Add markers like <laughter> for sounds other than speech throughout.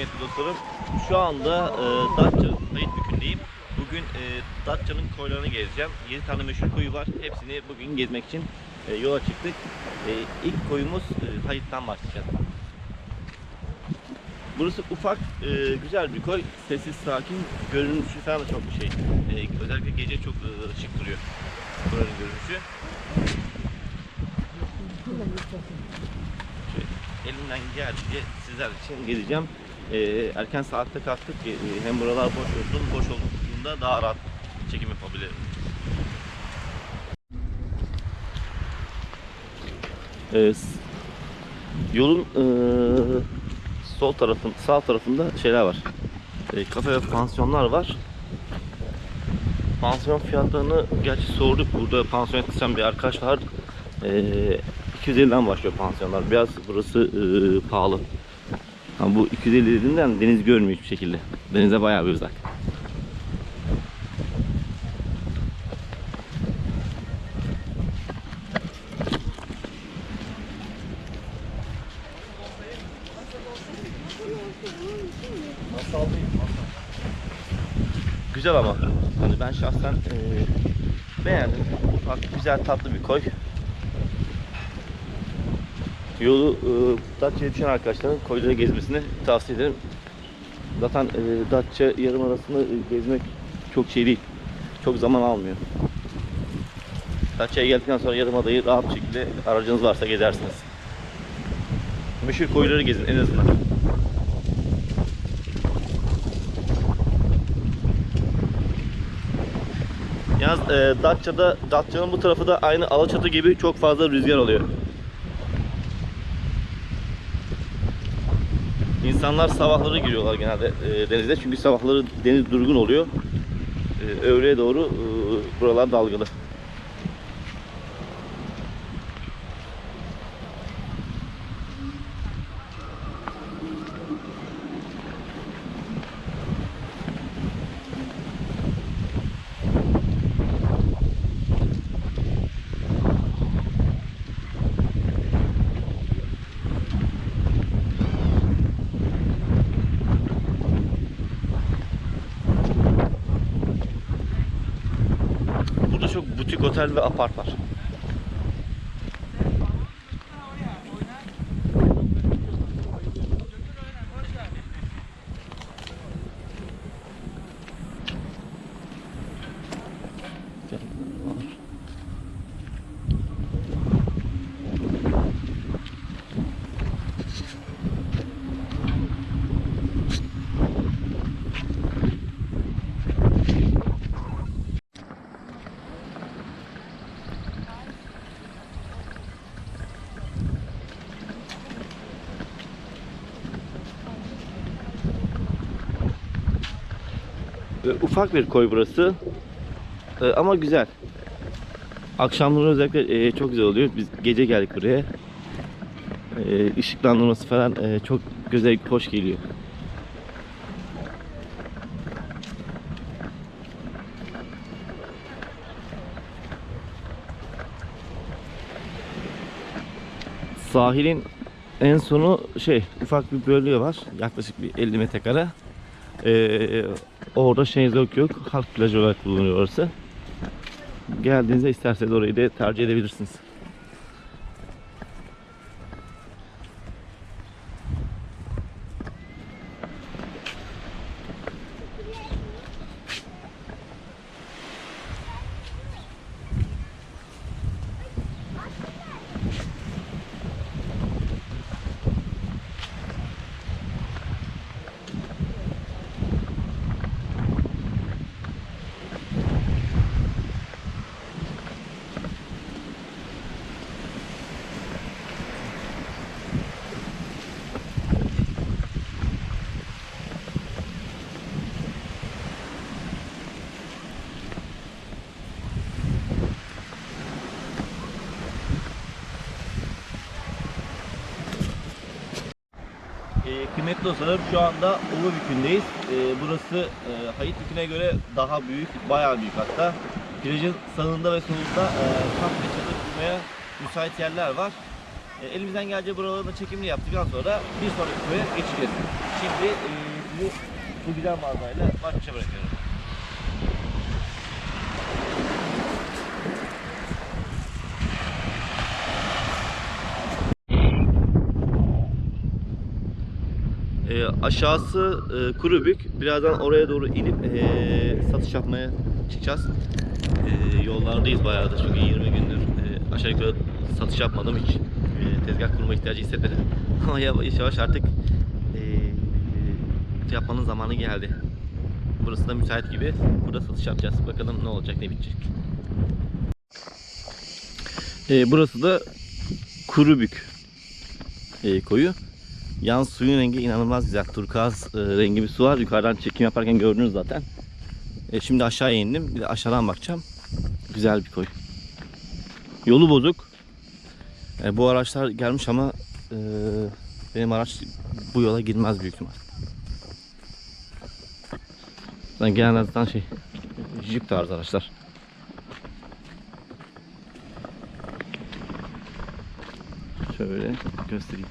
kıymetli dostlarım. Şu anda e, Datça Hayıtbükü'ndeyim. Bugün e, Datça'nın koylarını gezeceğim. 7 tane meşhur koyu var. Hepsini bugün gezmek için e, yola çıktık. E, ilk koyumuz e, Hayıt'tan başlayacağız. Burası ufak, e, güzel bir koy. Sessiz, sakin. Görünüşü falan da çok bir şey. E, özellikle gece çok e, şık duruyor. Buranın görünüşü. Şöyle elimden geldiğince sizler için gezeceğim. Ee, erken saatte kalktık ki e, hem buralar boş olsun, boş olduğunda daha rahat çekim yapabilirim. Ee, s- yolun e, sol tarafın, sağ tarafında şeyler var. E, kafe ve pansiyonlar var. Pansiyon fiyatlarını gerçi sorduk. Burada pansiyon çalışan bir arkadaş var. Ee, 250'den başlıyor pansiyonlar. Biraz burası e, pahalı. Ama bu 250 dediğimden deniz görmüyor hiçbir şekilde. Denize bayağı bir uzak. Güzel ama. Hani ben şahsen e, beğendim. Güzel, tatlı bir koy. Yolu e, Datça'ya düşen arkadaşların koyları gezmesini tavsiye ederim. Zaten e, Datça yarımadasını e, gezmek çok şey değil. Çok zaman almıyor. Datça'ya geldikten sonra yarımadayı rahat bir şekilde aracınız varsa gezersiniz. Meşhur koyları gezin en azından. Yalnız e, Datça'da, Datça'nın bu tarafı da aynı Alaçatı gibi çok fazla rüzgar oluyor. İnsanlar sabahları giriyorlar genelde e, denize çünkü sabahları deniz durgun oluyor. E, öğleye doğru e, buralar dalgalı. Burada çok butik otel ve apart var. Ufak bir koy burası. E, ama güzel. Akşamları özellikle e, çok güzel oluyor. Biz gece geldik buraya. E, ışıklandırması falan e, çok güzel, hoş geliyor. Sahilin en sonu şey ufak bir bölge var. Yaklaşık bir 50 metrekare. Ee, orada şezlong yok. Halk plajı olarak bulunuyor orası. Geldiğinizde isterseniz orayı da tercih edebilirsiniz. Kıymetli dostlarım şu anda Ulubükü'ndeyiz. Ee, burası e, Hayitbükü'ne göre daha büyük, bayağı büyük hatta. Plajın sağında ve solunda e, kamp ve çadır kurmaya müsait yerler var. E, elimizden geldiği buralarında çekimini yaptıktan sonra bir sonraki köye geçeceğiz. Şimdi e, sizi bu güzel manzarayla baş başa bırakıyorum. E, aşağısı e, Kurubük. Birazdan oraya doğru inip e, satış yapmaya çıkacağız. E, yollardayız bayağıdır çünkü 20 gündür e, aşağı yukarı satış yapmadım hiç. E, tezgah kurma ihtiyacı hissetmedim. <laughs> Ama yavaş yavaş artık e, yapmanın zamanı geldi. Burası da müsait gibi. Burada satış yapacağız. Bakalım ne olacak ne bitecek. E, burası da Kurubük e, koyu. Yan suyun rengi inanılmaz güzel. Turkuaz e, rengi bir su var. Yukarıdan çekim yaparken gördünüz zaten. E, şimdi aşağıya indim. Bir de aşağıdan bakacağım. Güzel bir koy. Yolu bozuk. E, bu araçlar gelmiş ama e, benim araç bu yola girmez büyük ihtimal. Zaten genelde zaten şey jip tarzı araçlar. Şöyle göstereyim.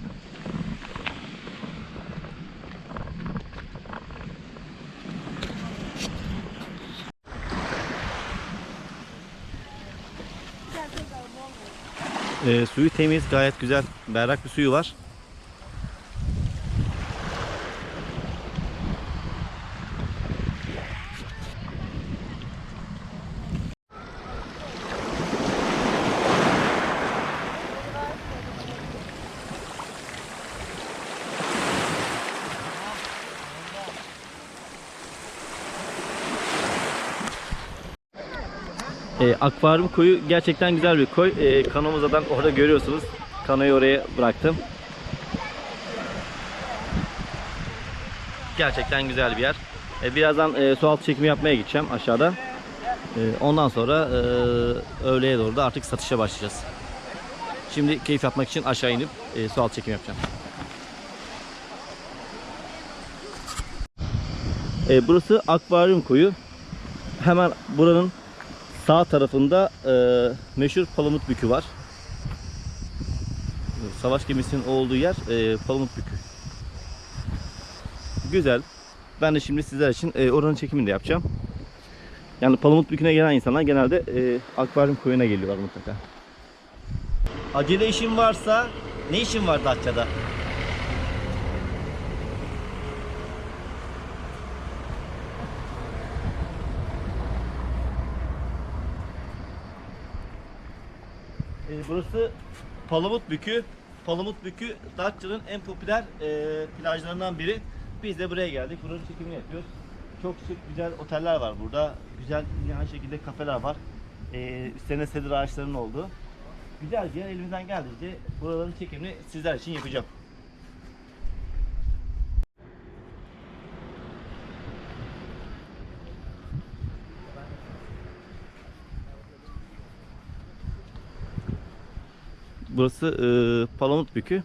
E, suyu temiz, gayet güzel, berrak bir suyu var. E, akvaryum koyu gerçekten güzel bir koy. E, kanomu zaten orada görüyorsunuz. Kanoyu oraya bıraktım. Gerçekten güzel bir yer. E, birazdan e, su altı çekimi yapmaya gideceğim aşağıda. E, ondan sonra e, öğleye doğru da artık satışa başlayacağız. Şimdi keyif yapmak için aşağı inip e, su altı çekimi yapacağım. E, burası akvaryum koyu. Hemen buranın Sağ tarafında e, meşhur Palamut Bükü var. Savaş gemisinin olduğu yer e, Palamut Bükü. Güzel. Ben de şimdi sizler için e, oranın çekimini de yapacağım. Yani Palamut Bükü'ne gelen insanlar genelde e, akvaryum koyuna geliyorlar mutlaka. Acele işin varsa ne işin var Datça'da? E, burası Palamut Bükü. Palamut Bükü Datça'nın en popüler e, plajlarından biri. Biz de buraya geldik. Buranın çekimini yapıyoruz. Çok şık güzel oteller var burada. Güzel aynı şekilde kafeler var. E, üstlerine sedir ağaçlarının olduğu. Güzel bir yer. Elimizden geldiğince buraların çekimini sizler için yapacağım. Burası e, Palamut Bükü.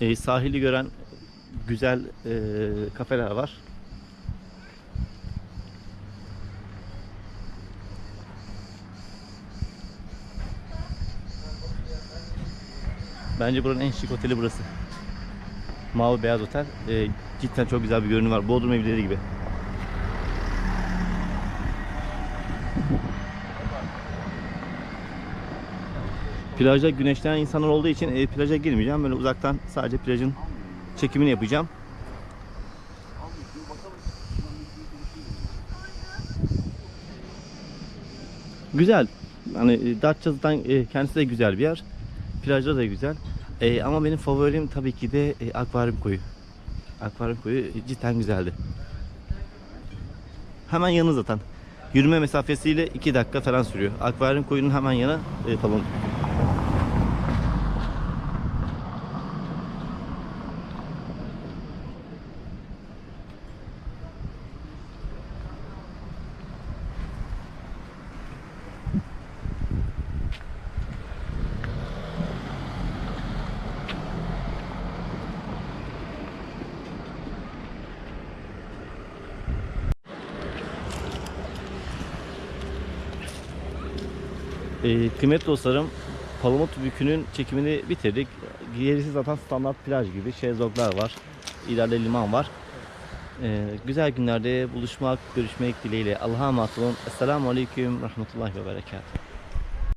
E, sahili gören güzel e, kafeler var. Bence buranın en şık oteli burası. Mavi Beyaz Otel. E, cidden çok güzel bir görünüm var. Bodrum evleri gibi. Plajda güneşlenen insanlar olduğu için e, plaja girmeyeceğim. Böyle uzaktan sadece plajın çekimini yapacağım. Güzel. Hani e, Datça'dan e, kendisi de güzel bir yer. Plajda da güzel. E, ama benim favorim tabii ki de e, akvaryum koyu. Akvaryum koyu cidden güzeldi. Hemen yanı zaten. Yürüme mesafesiyle 2 dakika falan sürüyor. Akvaryum koyunun hemen yanı e, Palamut. Ee, kıymetli dostlarım, Palamut Bükü'nün çekimini bitirdik. Gerisi zaten standart plaj gibi. Şezlonglar var. İleride liman var. Ee, güzel günlerde buluşmak, görüşmek dileğiyle. Allah'a emanet olun. Esselamu Aleyküm Rahmetullahi ve Berekatuhu.